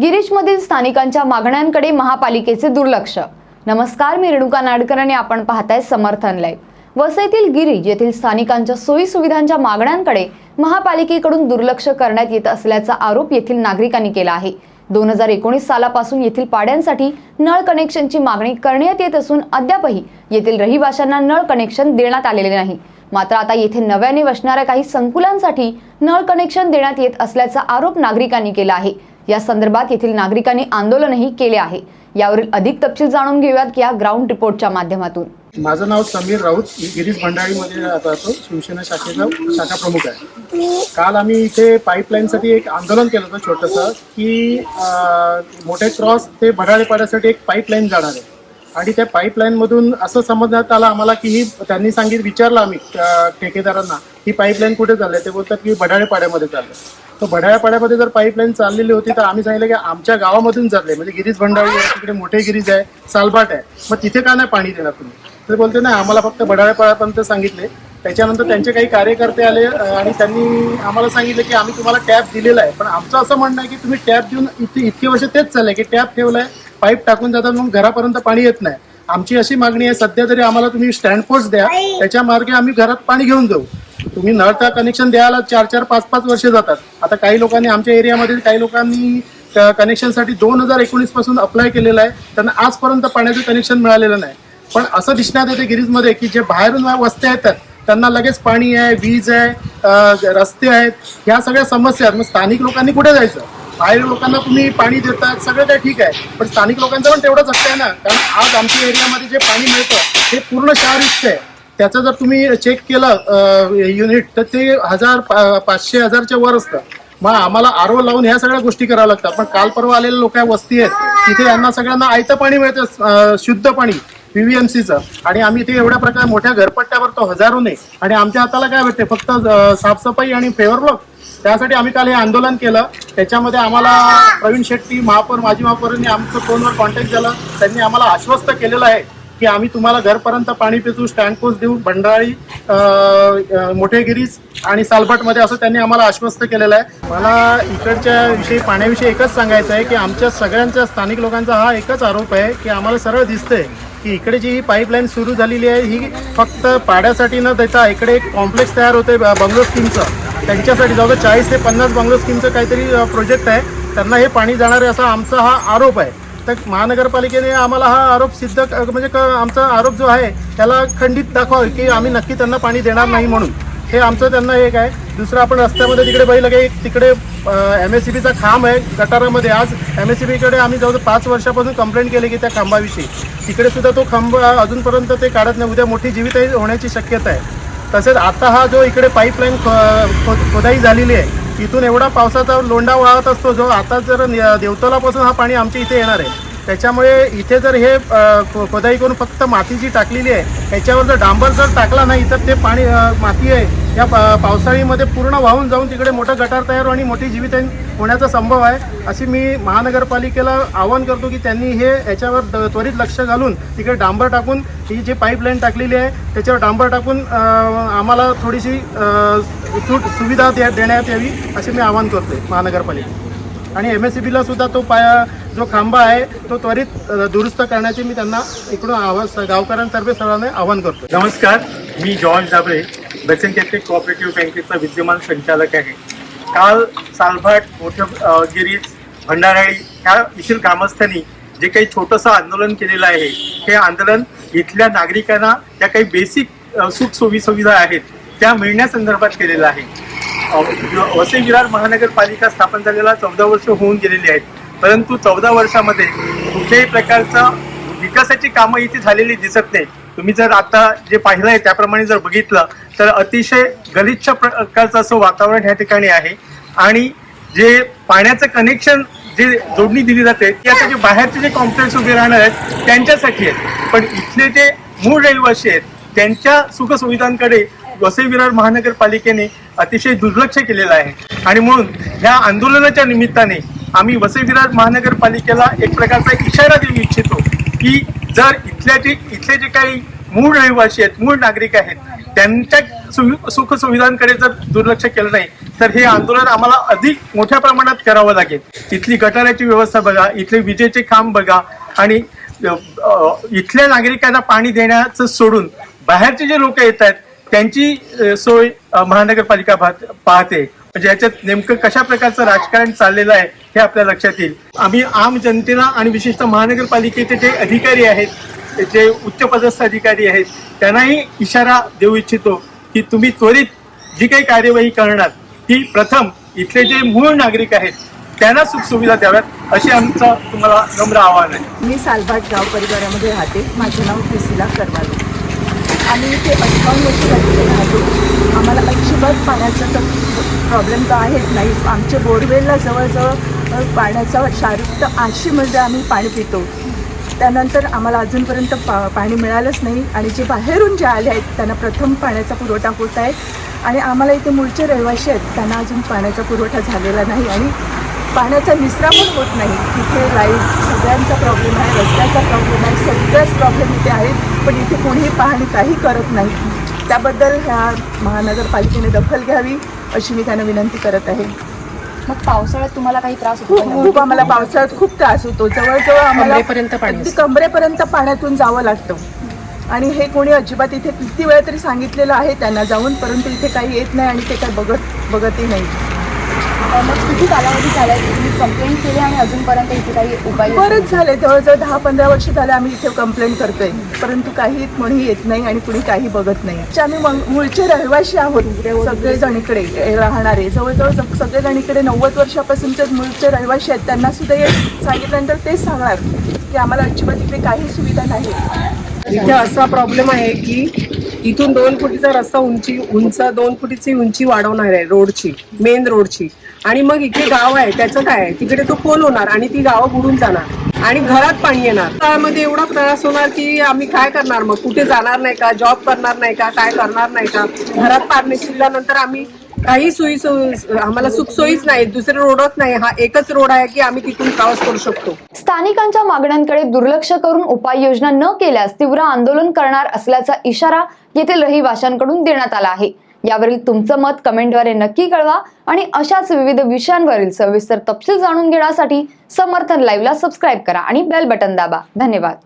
गिरीशमधील स्थानिकांच्या मागण्यांकडे महापालिकेचे दुर्लक्ष. नमस्कार मी रेणुका नाडकर आणि आपण पाहताय समर्थन लाईव्ह. वसईतील गिरीज येथील स्थानिकांच्या सोयीसुविधांच्या मागण्यांकडे महापालिकेकडून दुर्लक्ष करण्यात येत असल्याचा आरोप येथील नागरिकांनी केला आहे. दोन हजार एकोणीस सालापासून येथील पाड्यांसाठी नळ कनेक्शनची मागणी करण्यात येत असून अद्यापही येथील रहिवाशांना नळ कनेक्शन देण्यात आलेले नाही. मात्र आता येथे नव्याने वसणाऱ्या काही संकुलांसाठी नळ कनेक्शन देण्यात येत असल्याचा आरोप नागरिकांनी केला आहे. या संदर्भात येथील नागरिकांनी आंदोलनही केले आहे. यावरील अधिक तपशील जाणून घेऊयात या ग्राउंड रिपोर्टच्या माध्यमातून. माझं नाव समीर राऊत मी गिरीश भंडारीमध्ये राहतो. शिवसेना शाखेचा शाखा प्रमुख आहे. काल आम्ही इथे पाईपलाईनसाठी एक आंदोलन केलं होतं छोटंसं की मोठे क्रॉस ते भडाळेपाड्यासाठी एक पाईपलाईन जाणार आहे. आणि त्या पाईपलाईनमधून असं समजण्यात आलं आम्हाला की ही त्यांनी सांगित विचारलं आम्ही ठेकेदारांना ही पाईपलाईन कुठे चालली आहे ते बोलतात की भडाळेपाड्यामध्ये चाललं तर भडाळेपाड्यामध्ये जर पाईपलाईन चाललेली होती तर आम्ही सांगितलं की आमच्या गावामधून चालले म्हणजे गिरीज भंडारी आहे तिकडे मोठे गिरीज आहे सालबाट आहे. मग तिथे का नाही पाणी देणार तुम्ही? तर बोलते नाही आम्हाला फक्त भडाळेपाड्यापर्यंत सांगितले. त्याच्यानंतर त्यांचे काही कार्यकर्ते आले आणि त्यांनी आम्हाला सांगितलं की आम्ही तुम्हाला टॅप दिलेला आहे. पण आमचं असं म्हणणं आहे की तुम्ही टॅप देऊन इतके इतके वर्ष तेच चाललंय की टॅप ठेवलाय पाईप टाकून जातात मग घरापर्यंत पाणी येत नाही. आमची अशी मागणी आहे सध्या तरी आम्हाला तुम्ही स्टँड पोस्ट द्या त्याच्या मार्गे आम्ही घरात पाणी घेऊन जाऊ. तुम्ही नळता कनेक्शन द्यायला चार चार पाच पाच वर्ष जातात. आता काही लोकांनी आमच्या एरियामध्ये काही लोकांनी कनेक्शनसाठी दोन हजार एकोणीसपासून अप्लाय केलेलं आहे. त्यांना आजपर्यंत पाण्याचं कनेक्शन मिळालेलं नाही. पण असं दिसण्यात येते गिरीजमध्ये की जे बाहेरून वस्त्या येतात त्यांना लगेच पाणी आहे वीज आहे रस्ते आहेत. ह्या सगळ्या समस्या आहेत. मग स्थानिक लोकांनी कुठे जायचं? बाहेर लोकांना तुम्ही पाणी देतात सगळं काही ठीक आहे. पण स्थानिक लोकांचं पण तेवढंच असतं आहे ना. कारण आज आमच्या एरियामध्ये जे पाणी मिळतं हे पूर्ण शहरयुक्त आहे. त्याचं जर तुम्ही चेक केलं युनिट तर ते हजार पा- पाचशे हजारच्या वर असतं. मग आम्हाला आरो लावून ह्या सगळ्या गोष्टी कराव्या लागतात. पण काल परवा आलेले लोक वस्ती आहेत. तिथे यांना सगळ्यांना आयतं पाणी मिळतं शुद्ध पाणी पीव्हीएमसीचं आणि आम्ही ते एवढ्या प्रकारे मोठ्या घरपट्ट्यावर तो हजारो नाही. आणि आमच्या हाताला काय भेटते? फक्त साफसफाई आणि फेवर ब्लॉक त्यासाठी आम्ही काल हे आंदोलन केलं. त्याच्यामध्ये आम्हाला प्रवीण शेट्टी महापौर माजी महापौरांनी आमचं फोनवर कॉन्टॅक्ट झाला त्यांनी आम्हाला आश्वस्त केलेलं आहे. की आम्ही तुम्हाला घरपर्यंत पाणी पिचू स्टँड पोस्ट देऊ भंडारी मोठेगिरीज आणि सालभटमध्ये असं त्यांनी आम्हाला आश्वस्त केलेलं आहे. मला इकडच्या विषयी पाण्याविषयी एकच सांगायचं आहे की आमच्या सगळ्यांच्या स्थानिक लोकांचा हा एकच आरोप आहे की आम्हाला सरळ दिसतंय की इकडे जी ही पाईपलाईन सुरू झालेली आहे ही फक्त पाड्यासाठी न देता इकडे एक कॉम्प्लेक्स तयार होते बंगलो स्कीमचं त्यांच्यासाठी जवळ चाळीस ते पन्नास बंगलो स्कीमचं काहीतरी प्रोजेक्ट आहे. त्यांना हे पाणी जाणार आहे असा आमचा हा आरोप आहे. तर महानगरपालिकेने आम्हाला हा आरोप सिद्ध क- म्हणजे क- आमचा आरोप जो आहे त्याला खंडित दाखवावे की आम्ही नक्की त्यांना पाणी देणार नाही म्हणून. हे आमचं त्यांना एक आहे. दुसरं आपण रस्त्यामध्ये तिकडे बघितलं की तिकडे एम एस सी बीचा खांब आहे गटारामध्ये. आज एम एस सी बीकडे आम्ही जवळजवळ पाच वर्षापासून कंप्लेंट केली की त्या खांबाविषयी. तिकडे सुद्धा तो खांब अजूनपर्यंत ते काढत नाही. उद्या मोठी जीवितही होण्याची शक्यता आहे. तसेच आता हा जो इकडे पाईपलाईन खोदाई झालेली आहे इथून एवढा पावसाचा लोंडा वाहत असतो जो आता जर देवतोलापासून देवतलापासून हा पाणी आमच्या इथे येणार आहे. त्याच्यामुळे इथे जर हे खोदाई करून फक्त माती जी टाकलेली आहे त्याच्यावर जर डांबर जर टाकला नाही तर ते पाणी माती आहे. या पा- पावसाळीमध्ये पूर्ण वाहून जाऊन तिकडे मोठं गटार तयार आणि मोठी जीवित होण्याचा संभव आहे. अशी मी महानगरपालिकेला आवाहन करतो की त्यांनी हे याच्यावर त्वरित लक्ष घालून तिकडे डांबर टाकून ही जी पाईपलाईन टाकलेली आहे त्याच्यावर डांबर टाकून आम्हाला थोडीशी सूट सुविधा द्या देण्यात यावी असे मी आवाहन करतोय महानगरपालिके आणि एम एस सी बीला सुद्धा तो पाया जो खांबा आहे तो त्वरित दुरुस्त करण्याचे मी त्यांना इकडून आवाज गावकऱ्यांतर्फे सर्वांना आवाहन करतो नमस्कार मी John Jabale Bassein Catholic cooperative बँकेचा विद्यमान संचालक आहे. काल सालभाट मोठगिरीज भंडाराळी ह्या येथील ग्रामस्थांनी जे काही छोटंसं आंदोलन केलेलं आहे हे आंदोलन इथल्या नागरिकांना ज्या काही बेसिक सुख सोयी सुविधा आहेत त्या मिळण्यासंदर्भात केलेला आहे. वसई विरार महानगरपालिका स्थापन झालेला चौदा वर्ष होऊन गेलेली आहेत. परंतु चौदा वर्षामध्ये कुठल्याही प्रकारचं विकासाची कामं इथे झालेली दिसत नाही तुम्ही जर आता जे पाहिलं आहे त्याप्रमाणे जर बघितलं तर अतिशय गलिच्छ प्रकारचं असं वातावरण ह्या ठिकाणी आहे. आणि जे पाण्याचं कनेक्शन जे जोडणी दिली जाते ती आता जे बाहेरचे जे कॉम्प्लेक्स उभे राहणार आहेत त्यांच्यासाठी आहेत. पण इथले जे मूळ रहिवासी आहेत त्यांच्या सुखसुविधांकडे वसई विरार महानगरपालिकेने अतिशय दुर्लक्ष केलेलं आहे. आणि म्हणून ह्या आंदोलनाच्या निमित्ताने आम्ही वसई विरार महानगरपालिकेला एक प्रकारचा इशारा देऊ इच्छितो की जर इथल्या जे इथले जे काही मूळ रहिवासी आहेत मूळ नागरिक आहेत त्यांच्या सुवि- सुखसुविधांकडे जर दुर्लक्ष केलं नाही तर हे आंदोलन आम्हाला अधिक मोठ्या प्रमाणात करावं लागेल. इथली गटाराची व्यवस्था बघा इथले विजेचे काम बघा आणि इथल्या नागरिकांना पाणी देण्याचं सोडून बाहेरचे जे लोक येत आहेत त्यांची सोय महानगरपालिका पाहत- पाहते. म्हणजे याच्यात नेमकं कशा प्रकारचं राजकारण चाललेलं आहे हे आपल्या लक्षात येईल. आम्ही आम जनतेला आणि विशेषतः महानगरपालिकेचे जे अधिकारी आहेत जे उच्च पदस्थ अधिकारी आहेत त्यांनाही इशारा देऊ इच्छितो की तुम्ही त्वरित जी काही कार्यवाही करणार ती प्रथम इथले जे मूळ नागरिक आहेत त्यांना सुखसुविधा द्याव्यात असे आमचं तुम्हाला नम्र आव्हान आहे. मी सालभाट गाव परिवारामध्ये राहते. माझं नाव प्रिसिला करवाले. आम्ही इथे अठ्ठावन्न वर्ष झालेले राहतो आम्हाला अजिबात पाण्याचा तर प्रॉब्लेम तर आहेच नाही. आमच्या बोरवेलला जवळजवळ पाण्याचा शारीरिक तर ऐंशीमध्ये आम्ही पाणी पितो. त्यानंतर आम्हाला अजूनपर्यंत पा पाणी मिळालंच नाही. आणि जे बाहेरून जे आले आहेत त्यांना प्रथम पाण्याचा पुरवठा होत आहे. आणि आम्हाला इथे मूळचे रहिवासी आहेत त्यांना अजून पाण्याचा पुरवठा झालेला नाही. आणि पाण्याचा निसरा पण होत नाही. इथे लाइट सगळ्यांचा प्रॉब्लेम आहे रस्त्याचा प्रॉब्लेम आहे सगळ्याच प्रॉब्लेम इथे आहेत. पण इथे कोणीही पाहणी काही करत नाही. त्याबद्दल ह्या महानगरपालिकेने दखल घ्यावी अशी मी त्यांना विनंती करत आहे. मग पावसाळ्यात तुम्हाला काही त्रास खूप खूप आम्हाला पावसाळ्यात खूप त्रास होतो. जवळजवळ आम्हाला अगदी कमरेपर्यंत पाण्यातून जावं लागतं. आणि हे कोणी अजिबात इथे किती वेळा तरी सांगितलेलं आहे त्यांना जाऊन परंतु इथे काही येत नाही आणि ते काही बघत बघतही नाही. मग किती कालावधी झालाय? तुम्ही कंप्लेंट केली आणि अजूनपर्यंत इथे काही उपाय बरेच झाले. जवळजवळ दहा पंधरा वर्ष झाले आम्ही इथे कंप्लेंट करतोय. परंतु काही कोणी येत नाही आणि कुणी काही बघत नाही. आम्ही मग- मूळचे रहिवाशी आहोत सगळेजण इकडे राहणारे. जवळजवळ सग- सगळेजण इकडे नव्वद वर्षापासूनचे मूळचे रहिवाशी आहेत. त्यांना सुद्धा हे सांगितल्यानंतर तेच सांगणार की आम्हाला अजिबात इकडे काही सुविधा नाही. इथे असा प्रॉब्लेम आहे की इथून दोन फुटीचा रस्ता उंची उंच दोन फुटीची उंची वाढवणार आहे रोडची मेन रोडची आणि मग इथे गाव आहे त्याचं काय आहे? तिकडे तो पोल होणार आणि ती गावं बुडून जाणार. आणि घरात पाणी येणार. त्यामध्ये एवढा त्रास होणार की आम्ही काय करणार मग? कुठे जाणार नाही का? जॉब करणार नाही का? काय करणार नाही का? घरात पाणी शिरल्यानंतर आम्ही काही सोयी आम्हाला सुखसोयीच नाही दुसरे रोडच नाही. हा एकच रोड आहे की आम्ही तिथून प्रवास करू शकतो. स्थानिकांच्या मागण्यांकडे दुर्लक्ष करून उपाययोजना न केल्यास तीव्र आंदोलन करणार असल्याचा इशारा येथील रहिवाशांकडून देण्यात आला आहे. यावरील तुमचं मत कमेंटद्वारे नक्की कळवा आणि अशाच विविध विषयांवरील सविस्तर तपशील जाणून घेण्यासाठी समर्थन लाईव्हला सबस्क्राईब करा आणि बेल बटन दाबा. धन्यवाद.